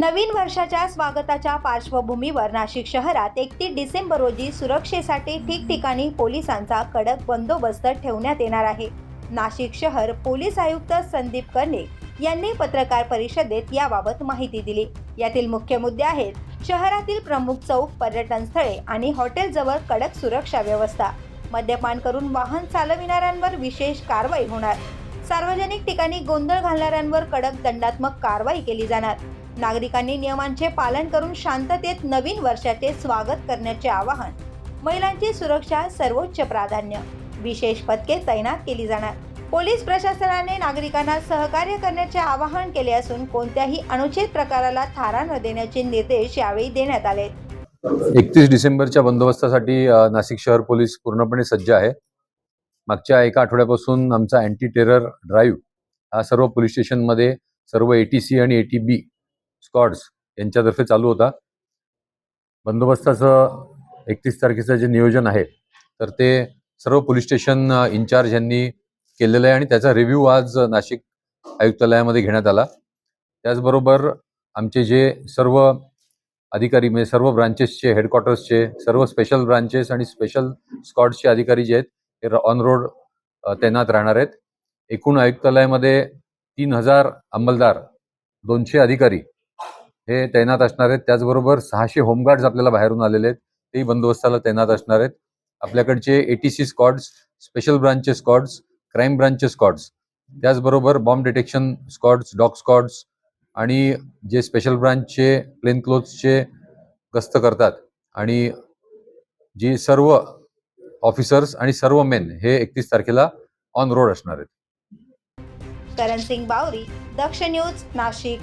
नवीन वर्षाच्या स्वागताच्या पार्श्वभूमीवर नाशिक शहरात एकतीस डिसेंबर रोजी सुरक्षेसाठी ठिकठिकाणी पोलिसांचा कडक बंदोबस्त ठेवण्यात येणार आहे. नाशिक शहर पोलीस आयुक्त संदीप कर्णिक यांनी पत्रकार परिषदेत याबाबत माहिती दिली. यातील मुख्य मुद्दे आहेत शहरातील प्रमुख चौक पर्यटन स्थळे आणि हॉटेलजवळ कडक सुरक्षा व्यवस्था. मद्यपान करून वाहन चालविणाऱ्यांवर विशेष कारवाई होणार. सार्वजनिक ठिकाणी गोंधळ घालणाऱ्यांवर कडक दंडात्मक कारवाई केली जाणार. नागरिकांनी नियमांचे पालन करून शांततेत नवीन वर्षाचे स्वागत करण्याचे आवाहन. महिलांची सुरक्षा सर्वोच्च प्राधान्य. विशेष पथके तैनात केली जाणार. पोलीस प्रशासनाने नागरिकांना सहकार्य करण्याचे आवाहन केले असून कोणत्याही अनुचित प्रकाराला थारा न देण्याचे निर्देश यावेळी देण्यात आले. एकतीस डिसेंबरच्या बंदोबस्तासाठी नाशिक शहर पोलीस पूर्णपणे सज्ज आहे. मागच्या एका आठवड्यापासून आमचा अँटी टेरर ड्राईव्ह हा सर्व पोलीस स्टेशनमध्ये सर्व ए टी सी आणि ए टी बी स्कॉड्स यांच्यातर्फे चालू होता. बंदोबस्ताचं एकतीस तारखेचं जे नियोजन आहे तर ते सर्व पोलीस स्टेशन इन्चार्ज यांनी केलेलं आहे आणि त्याचा रिव्ह्यू आज नाशिक आयुक्तालयामध्ये घेण्यात आला. त्याचबरोबर आमचे जे सर्व अधिकारी म्हणजे सर्व ब्रांचेसचे हेडक्वार्टर्सचे सर्व स्पेशल ब्रांचेस आणि स्पेशल स्कॉडचे अधिकारी जे आहेत हे ऑन रोड तैनात राहणार आहेत. एकूण आयुक्तालयामध्ये तीन हजार अंमलदार दोनशे अधिकारी हे तैनात असणार आहेत. त्याचबरोबर सहाशे होमगार्ड्स आपल्याला बाहेरून आलेले आहेत. तेही बंदोबस्ताला तैनात असणार आहेत. आपल्याकडचे A T C squads special ब्रांचचे squads crime ब्रांचचे स्कॉड्स त्याचबरोबर bomb detection squads dog squads आणि जे स्पेशल ब्रांचचे प्लेन क्लोथ्सचे गस्त करतात आणि जी सर्व ऑफिसर्स आणि सर्व मेन हे एकतीस तारखेला ऑन रोड असणार आहेत. करण सिंग बावरी दक्ष न्यूज नाशिक.